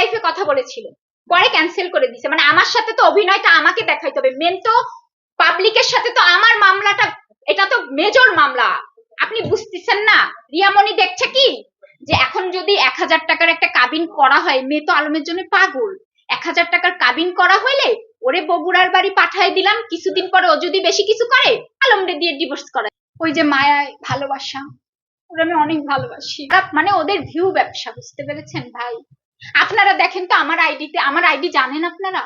লাইফে কথা বলেছিল। পরে ক্যান্সেল করে দিছে মানে আমার সাথে তো অভিনয়টা আমাকে দেখাইতে হবে। মেন তো পাবলিকের সাথে তো আমার মামলাটা, এটা তো মেজর মামলা। আপনি বুঝতেছেন না? রিয়ামণি দেখছে কি? যে এখন যদি এক হাজার টাকার একটা কাবিন করা হয়, মেয়ে তো আলমের জন্য পাগল। এক হাজার টাকার কাবিন করা হইলে ওরে বগুড়ার বাড়ি পাঠায় দিলাম, কিছুদিন পরে ও যদি বেশি কিছু করে, আলমরে দিয়ে ডিভোর্স করে। ওই যে মায়ায় ভালোবাসা, ওরা আমি অনেক ভালোবাসি। মানে ওদের ভিউ ব্যবসা, বুঝতে পেরেছেন ভাই? আপনারা দেখেন তো আমার আইডিতে আমার আইডি জানেন আপনারা?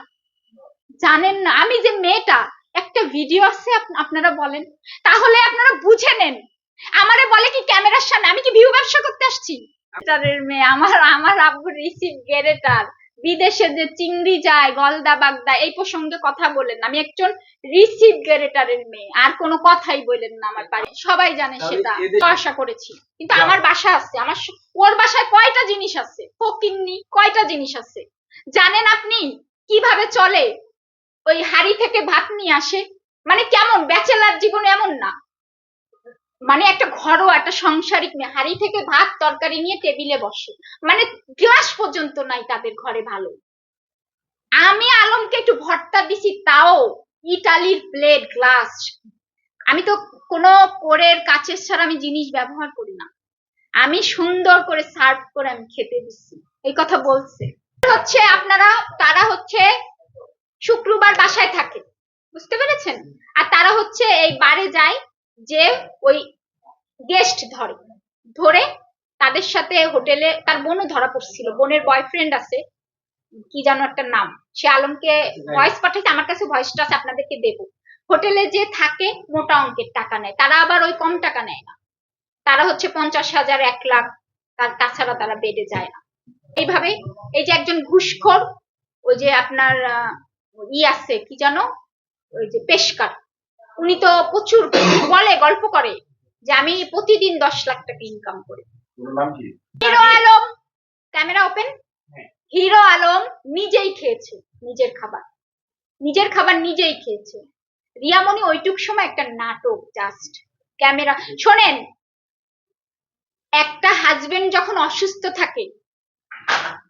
জানেন না। আমি যে মেয়েটা, একটা ভিডিও আছে আপনারা বলেন। তাহলে আপনারা বুঝে নেন। আমারে বলে কি ক্যামেরার সামনে? আমি কি ভিউ ব্যবসা করতে আসছি? আমার আমার আব্বু রিসিভ গ্রেটার বিদেশে যে চিংড়ি যায় গলদা বাগদা এই প্রসঙ্গে কথা বলেন না। আমি একজন রিসিভ গ্রেটারের মেয়ে আর কোনো কথাই বলেন না আমার বাড়ি। সবাই জানে সেটা। আশা করেছি। কিন্তু আমার বাসা আছে। আমার ওর বাসায় কয়টা জিনিস আছে? ফকিন্নি কয়টা জিনিস আছে? জানেন আপনি কীভাবে চলে? ওই হাড়ি থেকে ভাত নিয়ে আসে? মানে কেমন? ব্যাচেলার জীবন এমন না। মানে একটা ঘরোয়া, একটা সাংসারিক মেয়ে হাড়ি থেকে ভাত, তরকারি নিয়ে টেবিলে বসে। মানে গ্লাস পর্যন্ত নাই তাদের ঘরে ভালো। আমি আলমকে একটু ভর্তা দিছি, তাও ইটালির প্লেট, গ্লাস। আমি তো কোনো কোরের কাচের ছাড়া আমি জিনিস ব্যবহার করি না। আমি সুন্দর করে সার্ভ করে আমি খেতে দিচ্ছি এই কথা বলছে। হচ্ছে আপনারা, তারা হচ্ছে শুক্রবার বাসায় থাকে। বুঝতে পেরেছেন? আর তারা হচ্ছে এই বারে যায় যে ওই গেস্ট ধরে। ধরে তাদের সাথে হোটেলে, তার বোনও ধরা পড়ছিল। বোনের বয়ফ্রেন্ড আছে, কি যেন একটা নাম। সে আলমকে ভয়েস পাঠাইছে, আমার কাছে ভয়েসটা আছে, আপনাদেরকে দেব। হোটেলে যে থাকে, মোটা অঙ্কের টাকা নেয়। তারা আবার ওই কম টাকা নেয় না। তারা হচ্ছে পঞ্চাশ হাজার, এক লাখ, তার তাছাড়া তারা বেডে যায় না। এইভাবে এই যে একজন ঘুষখোর, ওই যে আপনার ই আছে, কি জানো ওই যে পেশকার, উনি তো প্রচুর বলে, গল্প করে। যে আমি প্রতিদিন দশ লাখ টাকা ইনকাম করি। ওর নাম কি? হিরো আলম। ক্যামেরা ওপেন হ্যাঁ। হিরো আলম নিজেই খেয়েছে নিজের খাবার। নিজের খাবার নিজেই খেয়েছে। রিয়ামণি ওইটুক সময় একটা নাটক জাস্ট ক্যামেরা শোনেন একটা হাজবেন্ড যখন অসুস্থ থাকে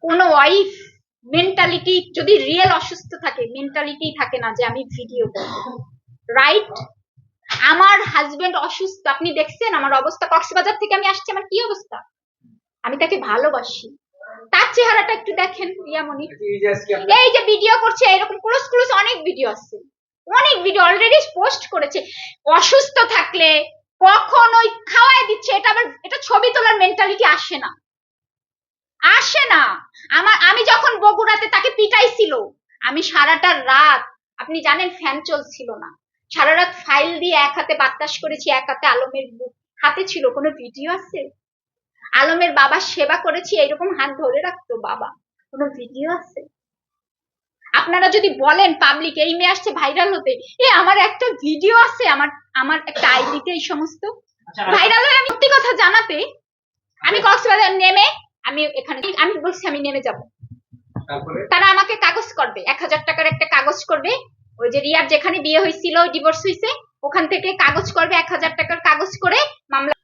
কোন ওয়াইফ মেন্টালিটি যদি রিয়েল অসুস্থ থাকে মেন্টালিটি থাকে না যে আমি ভিডিও করব। রাইট হাজবেন্ড অসুস্থ আপনি দেখছেন আমার অবস্থা কক্সবাজার থেকে আমি আসছি আমার কি অবস্থা? আমি তাকে ভালোবাসি। তার চেহারাটা একটু দেখেন রিয়ামণি এই যে ভিডিও করছে এরকম ক্লোজ ক্লোজ অনেক ভিডিও আছে। অনেক ভিডিও অলরেডি পোস্ট করেছে। অসুস্থ থাকলে কখন ওই খাওয়াই দিচ্ছে এটা আবার এটা ছবি তোলার মেন্টালিটি আসে না। আসে না। আমার আমি যখন বগুড়াতে তাকে পিটাইছিল আমি সারাটা রাত আপনি জানেন ফ্যান চলছিল না। সারা রাত ফাইল দিয়ে এক হাতে বাতাস করেছি এক হাতে আলমের হাতে ছিল কোনো ভিডিও আছে? আলমের বাবার সেবা করেছি এরকম হাত ধরে রাখতো বাবা। কোনো ভিডিও আছে? আপনারা যদি বলেন পাবলিক এই মেয়ে আসছে ভাইরাল হতে এ আমার একটা ভিডিও আছে আমার আমার একটা আইডিতে এই সমস্ত। আচ্ছা ভাইরাল হয়ে আমি সত্যি কথা জানাতে আমি কক্সবাজার নেমে আমি এখানে আমি বলছি আমি নেমে যাব। তারা আমাকে কাগজ করবে এক হাজার টাকার একটা কাগজ করবে ওই যে রিয়ার যেখানে বিয়ে হয়েছিল ডিভোর্স হয়েছে ওখান থেকে কাগজ করবে এক হাজার টাকার কাগজ করে মামলা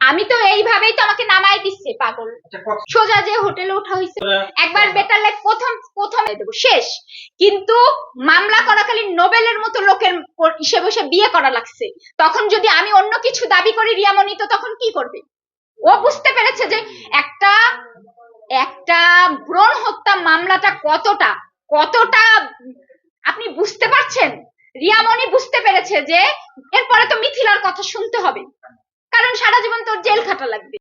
আমি তো এইভাবেই তো আমাকে নামাই দিচ্ছে পাগল। আচ্ছা সোজা যে হোটেলে ওঠা হয়েছে। একবার বেটার লাইফ প্রথম প্রথম দেবো শেষ। কিন্তু মামলা করাকালীন নোবেলের মতো লোকের ইসে বসে বিয়ে করা লাগছে। তখন যদি আমি অন্য কিছু দাবি করি রিয়ামণি তো তখন কি করবে? ও বুঝতে পেরেছে যে একটা একটা ভ্রূণ হত্যা মামলাটা কতটা কতটা বুঝতে পারছেন? রিয়ামণি বুঝতে পেরেছে যে এরপরে তো মিথিলার কথা শুনতে হবে। কারণ সারা জীবন তোর জেল খাটা লাগবে।